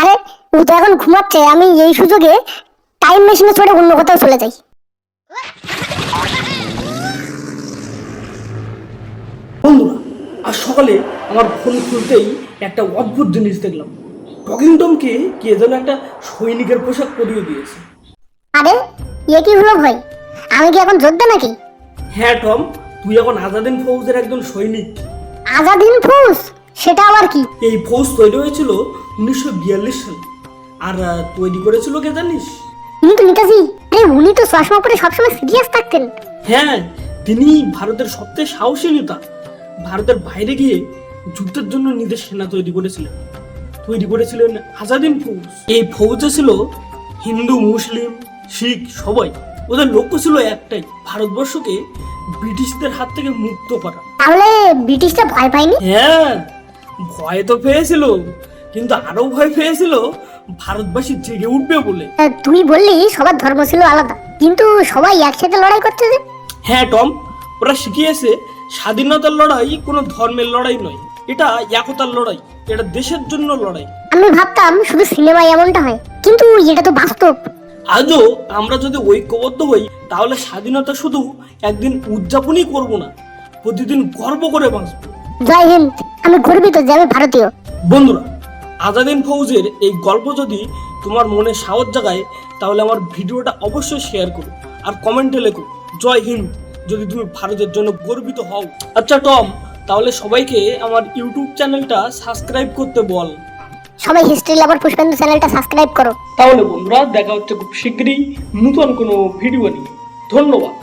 আরে ও তো এখন ঘুমাচ্ছে আমি এই সুযোগে টাইম মেশিনে চড়ে অন্য কোথাও চলে যাই। বন্ধুরা সকালে আমার ফোন খুলতেই একটা অদ্ভুত জিনিস দেখলাম। টকিং টমকে কে যেন একটা সৈনিকের পোশাক পরিয়ে দিয়েছে। আরে ইয়ে কি হলো ভাই? আমি কি এখন যোদ্ধা নাকি? হ্যাঁ টম তুই এখন আজাদিন ফৌজের একজন সৈনিক। আজাদিন ফুস সেটা আবার কি? এই ফৌজ তৈরি হয়েছিল উনিশশো বিয়াল্লিশ সালে। আর তৈরি করেছিল কে জানিস? নিতাজি আরে উনি তো চশমা পরে সবসময় সিরিয়াস থাকতেন। হ্যাঁ তিনি ভারতের সবচেয়ে সাহসী নেতা। ভারতের বাইরে গিয়ে যুদ্ধের জন্য নিজের সেনা তৈরি করেছিলেন। তৈরি করেছিলেন আজাদিন ফৌজ। এই ফৌজে ছিল হিন্দু মুসলিম শিখ সবাই। ওদের লক্ষ্য ছিল একটাই ভারতবর্ষকে ব্রিটিশদের হাত থেকে মুক্ত করা। তাহলে ব্রিটিশরা ভয় পায়নি? হ্যাঁ ভয় তো পেয়েছিল কিন্তু আরও ভয় পেয়েছিল ভারতবাসী জেগে উঠবে বলে। তুই বললি সবার ধর্ম ছিল আলাদা কিন্তু সবাই একসাথে লড়াই করতে যে। হ্যাঁ টম ওরা শিখিয়েছে স্বাধীনতার লড়াই কোনো ধর্মের লড়াই নয় এটা একতার লড়াই এটা দেশের জন্য লড়াই। আমি ভাবতাম শুধু সিনেমায় এমনটা হয় কিন্তু এটা তো বাস্তব। আজও আমরা যদি ঐক্যবদ্ধ হই তাহলে স্বাধীনতা শুধু একদিন উদযাপনই করব না প্রতিদিন গর্ব করে বাঁচব। জয় হিন্দ আমি গর্বিত যে আমি ভারতীয়। বন্ধুরা আজাদিন ফৌজের এই গল্প যদি তোমার মনে সাহস জাগায় তাহলে আমার ভিডিওটা অবশ্যই শেয়ার করো আর কমেন্টে লেখো জয় হিন্দ যদি তুমি ভারতের জন্য গর্বিত হও। আচ্ছা টম তাহলে সবাইকে আমার ইউটিউব চ্যানেলটা সাবস্ক্রাইব করতে বল। সবাই হিস্ট্রি লাভার পুষ্পেন্দু চ্যানেলটা সাবস্ক্রাইব করো। তাহলে বন্ধুরা, দেখা হচ্ছে খুব শীঘ্রই নতুন কোনো ভিডিও নিয়ে। ধন্যবাদ।